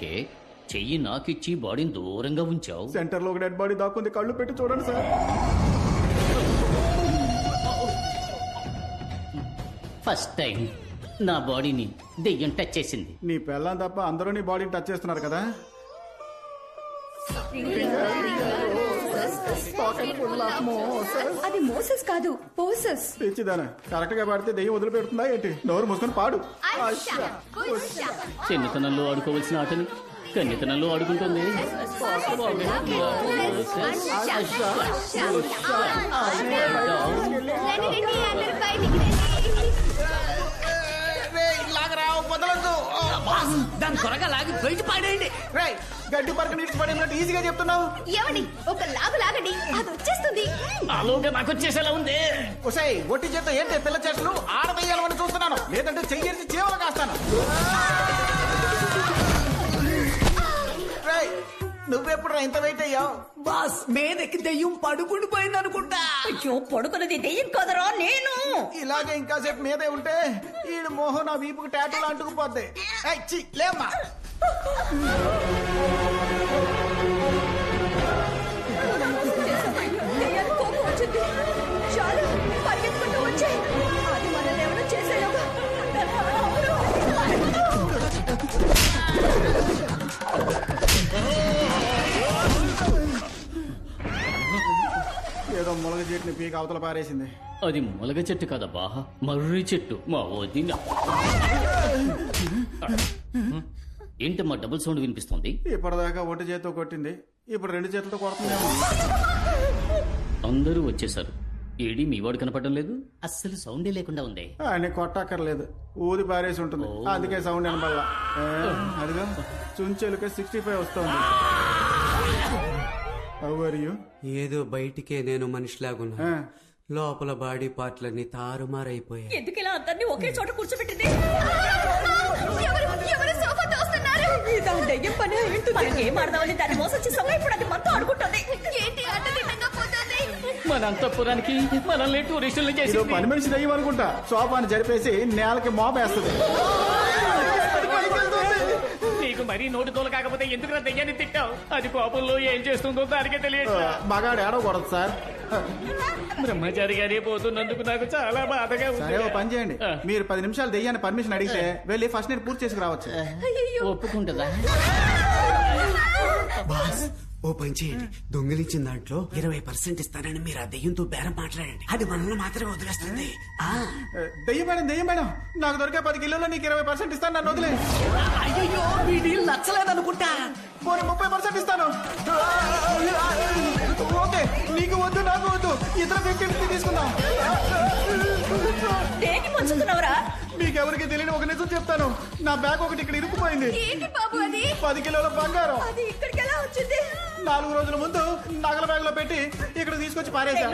అభిషేక్ చెయ్యి నాకిచ్చి బాడీని దూరంగా ఉంచావు? సెంటర్లో డెడ్ బాడీ దాక్కుంది కళ్ళు పెట్టి చూడండి సార్. ఫస్ట్ టైం నా బాడీని దెయ్యం టచ్ చేసింది. నీ పెళ్ళం తప్ప అందరూ నీ బాడీని టచ్ చేస్తున్నారు కదా? అది మోసెస్ కాదు పోసెస్ తెచ్చిదానా. కరెక్ట్గా పాడితే దెయ్యం వదిలిపెడుతుందా ఏంటి? నోరు మూసుకొని పాడు. చిన్నతనంలో ఆడుకోవలసిన ఆటని కన్నితనంలో ఆడుకుంటుంది. దాని త్వరగా లాగి బయట పాడేయండి. రేయ్, గడ్డి పరక నీటి పడినట్టు ఈజీగా చెప్తున్నావు. ఏమండి ఒక లాగు లాగండి అది వచ్చేస్తుంది. ఆలోగా నాకు వచ్చేసేలా ఉంది. ఒసేయ్ ఒట్టి చేత ఏంటి పిల్ల చేతులు ఆడవేయాలని చూస్తున్నాను. లేదంటే చెయ్యేసి చీవలు కాస్తాను. నువ్వెప్పుడు ఇంత వెయిట్ అయ్యావు? బాస్ మీదకి దెయ్యం పడుకుని పోయింది అనుకుంటా. అయ్యో పడుకున్నది దెయ్యం కదరా నేను. ఇలాగే ఇంకాసేపు మీదే ఉంటే ఈడు మోహన్ నా వీపుకు టాటూలు అంటుకుపోద్ది లేమ్మా పీక అవతల పారేసింది. అది మొలగ చెట్టు కదబ్బా. మర్రి చెట్టు. మా వదిన. ఏంటమ్మా డబుల్ సౌండ్ వినిపిస్తుంది? ఇప్పటిదాకా ఒట్టి చేతితో కొట్టింది. ఇప్పుడు రెండు చేతులతో కొడుతుందేమో. అందరూ వచ్చేసారు ఏడి మీ వాడు కనపడడం లేదు? అస్సలు సౌండే లేకుండా ఉంది. ఆయన కొట్టక్కర్లేదు. ఊది పారేసి ఉంటుంది. అందుకే సౌండ్ వినబడలా. అదిగో చుంచెలుక సిక్స్టీ ఫైవ్ వస్తుంది. యూ ఏదో బయటికే నేను మనిషిలాగున్నా లోపల బాడీ పార్ట్లన్నీ తారుమారైపోయాయి. ఎందుకు ఇలా అందరినీ ఒకే చోట కూర్చోబెట్టింది? మన అంతఃపురానికి మనల్ని టూరిస్టులు చేసి పని మనిషి దయ్యం అనుకుంటా. సోఫాని జరిపేసి నేలకి మోపేస్తుంది. నీకు మరీ నోటి తోలు కాకపోతే ఎందుకు నా దెయ్యాన్ని తిట్టావు? అది కోపంలో ఏం చేస్తుందో దానికే తెలియదు మగాడు ఏడవకూడదు సార్. బ్రహ్మచారి గారే పోతున్నందుకు నాకు చాలా బాధగా సరే ఓ ఉంది పని చేయండి. మీరు పది నిమిషాలు దెయ్యాన్ని పర్మిషన్ అడిగితే వెళ్ళి ఫస్ట్ నేను పూర్తి చేసుకు రావచ్చు ఒప్పుకుంటుందా? బాస్ ఓ పని చేయండి. దొంగిలించిన దాంట్లో ఇరవై పర్సెంట్ ఇస్తానని మీరు ఆ దెయ్యంతో బేరం మాట్లాడండి. అది మనల్ని మాత్రమే వదిలేస్తుంది. దెయ్యం మేడం దెయ్యం మేడం. నాకు దొరికే పది కిలోలో నీకు ఇరవై పర్సెంట్ ఇస్తాను నన్ను వదిలే. అయ్యో వీడి నచ్చలేదనుకుంటా. పోనీ ముప్పై పర్సెంట్ ఇస్తాను. ఓకే నీకు వద్దు నాకు వద్దు. ఇద్దరు ఫిఫ్టీ ఫిఫ్టీ తీసుకుందాం మీకెవరికి తెలియని ఒక నిజం చెప్తాను. నా బ్యాగ్ ఒకటి ఇక్కడ ఇరుక్కుపోయింది. ఏంటి బాబు అది? పది కిలోల బంగారం. అది ఇక్కడికి ఎలా వచ్చింది? నాలుగు రోజుల ముందు నగల బ్యాగ్లో పెట్టి ఇక్కడ తీసుకొచ్చి పారేసా?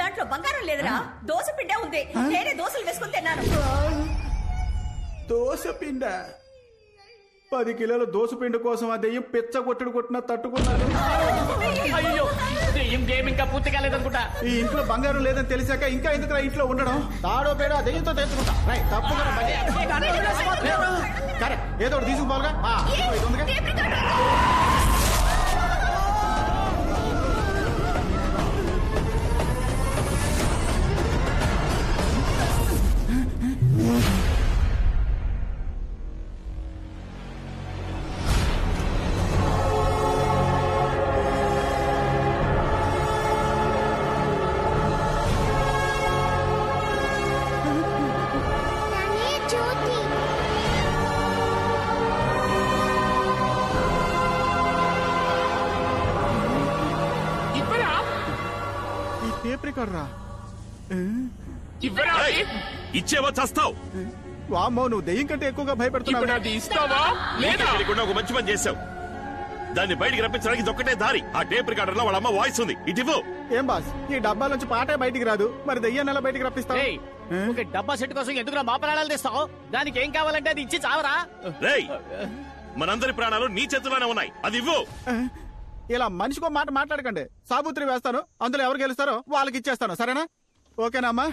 దాంట్లో బంగారం లేదురా దోశ పిండే ఉంది నేనే దోశలు వేసుకుని తిన్నాను దోశ పిండ పది కిలోల దోశ పిండి కోసం ఆ దెయ్యం పిచ్చ కొట్టుడు కొట్టిన తట్టుకున్నాను అయ్యో దెయ్యం గేమ్ ఇంకా పూర్తి కాలేదనుకుంటా ఈ ఇంట్లో బంగారం లేదని తెలిసాక ఇంకా ఎందుకు ఇంట్లో ఉండడం తాడో పేడో ఆ దెయ్యంతో తెచ్చుకుంటా రై, తప్పుగా ఏదో ఒకటి తీసుకుపోవాలిగా ఇది ఉందిగా. టేప్ రికార్డ్ రా ఇచ్చేవా చస్తావు? వామ్మో నువ్వు దెయ్యం కంటే ఎక్కువగా భయపెడుతున్నావు. ఇస్తావా? లేదా? ఒక మంచి పని చేసావు దాన్ని బయటికి రప్పించడానికి ఇది ఒక్కటే దారి. ఆ టేప్ రికార్డర్లో వాళ్ళ అమ్మ వాయిస్ ఉంది. ఇటు ఏం బాస్? ఈ డబ్బాల నుంచి పాటే బయటికి రాదు. మరి దెయ్యాన్ని ఎలా బయటికి రప్పిస్తావు? ఏయ్, ఒక డబ్బా సెట్ కోసం ఎందుకు మా ప్రాణాలు తెస్తావు? దానికి ఏం కావాలంటే అది ఇచ్చి చావరా? రేయ్ మనందరి ప్రాణాలు నీ చేతిలోనే ఉన్నాయి. అది ఇవ్వు. ఇలా మనిషికో మాట మాట్లాడకండి. సాబుత్రి వేస్తాను అందులో ఎవరు గెలుస్తారో వాళ్ళకి ఇచ్చేస్తాను. సరేనా? ఓకేనా అమ్మా?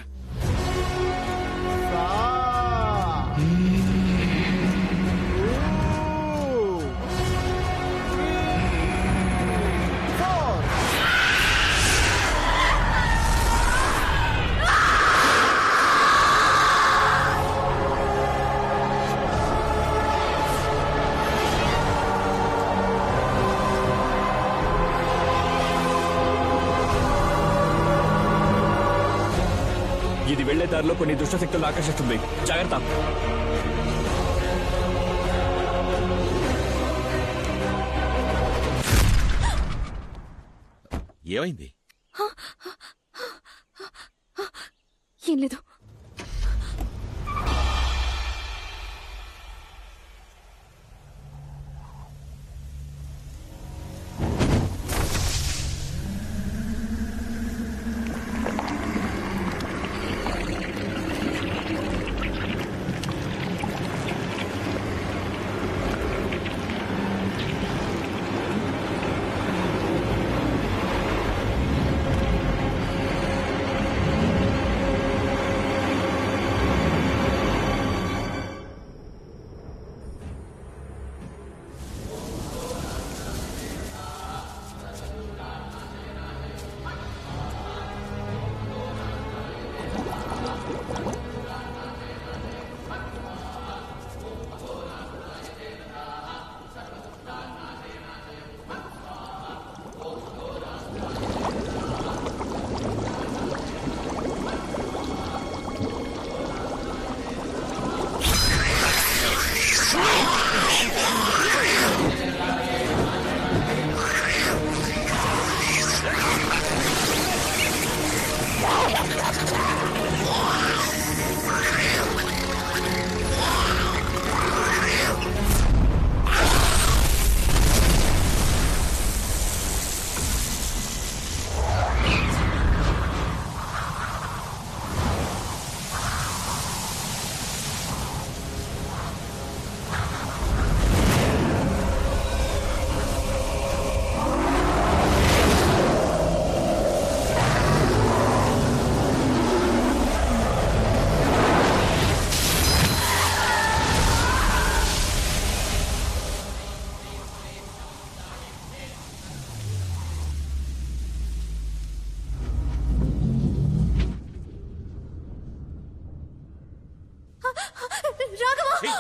దారిలో కొన్ని దుష్టశక్తులను ఆకర్షిస్తుంది. జాగ్రత్త. ఏమైంది? ఏం లేదు.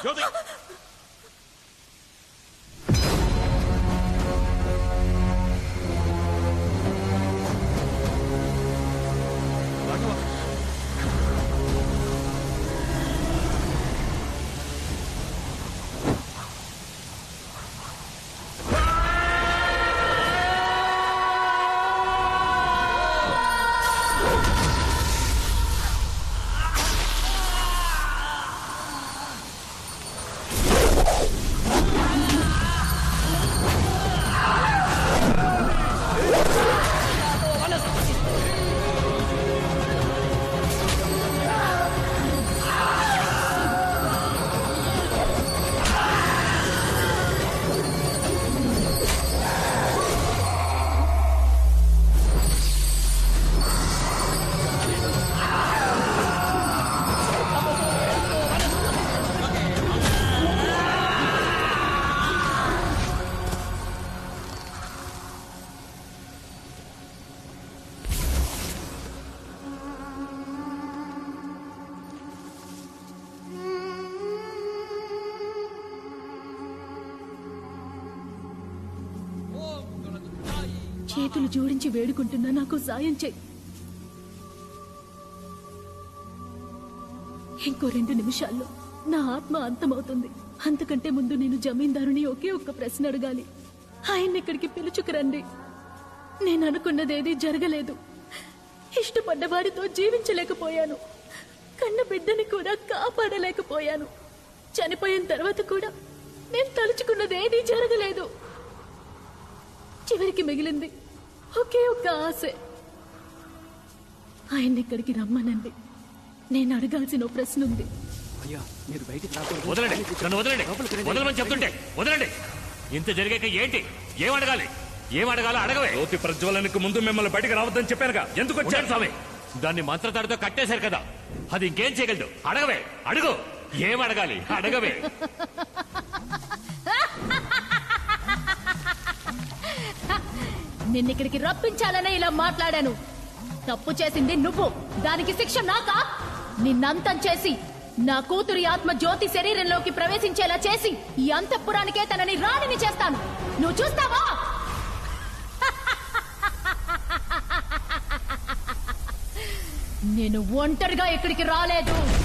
building. చేతులు జోడించి వేడుకుంటున్నా నాకు సాయం చేయి. ఇంకో రెండు నిమిషాల్లో నా ఆత్మ అంతమవుతుంది. అంతకంటే ముందు నేను జమీందారుని ఒకే ఒక్క ప్రశ్న అడగాలి. ఆయన్ని ఇక్కడికి పిలుచుకురండి. నేను అనుకున్నదేది జరగలేదు. ఇష్టపడ్డవాడితో జీవించలేకపోయాను. కన్న బిడ్డని కూడా కాపాడలేకపోయాను. చనిపోయిన తర్వాత కూడా నేను తలుచుకున్నదేదీ జరగలేదు. చివరికి మిగిలింది ఒకే ఒక్క ఆశ. ఆయన్ని ఇక్కడికి రమ్మనండి. నేను అడగాల్సిన ప్రశ్న ఉంది అయ్యా మీరు బయటికి రాకూడదు. వదలండి. నన్ను వదలండి. వదలమని చెప్తుంటే వదలండి. ఇంత జరిగాక ఏంటి? ఏం అడగాలి? ఏం అడగాలో అడగవే. జ్యోతి ప్రజ్వలనకు ముందు మిమ్మల్ని బయటకు రావద్దని చెప్పానుగా. ఎందుకు వచ్చాను వచ్చారు స్వామి. దాన్ని మంత్రతాడితో కట్టేశారు కదా. అది ఇంకేం చేయగలదు? అడగవే. అడుగు. ఏం అడగాలి? అడగవే. నిన్నిక్కడికి రప్పించాలనే ఇలా మాట్లాడాను. తప్పు చేసింది నువ్వు. దానికి శిక్ష నాకా? నిన్నంతం చేసి నా కూతురి ఆత్మ జ్యోతి శరీరంలోకి ప్రవేశించేలా చేసి ఈ అంతఃపురానికే తనని రాణిని చేస్తాను. నువ్వు చూస్తావా? నేను ఒంటరిగా ఇక్కడికి రాలేదు.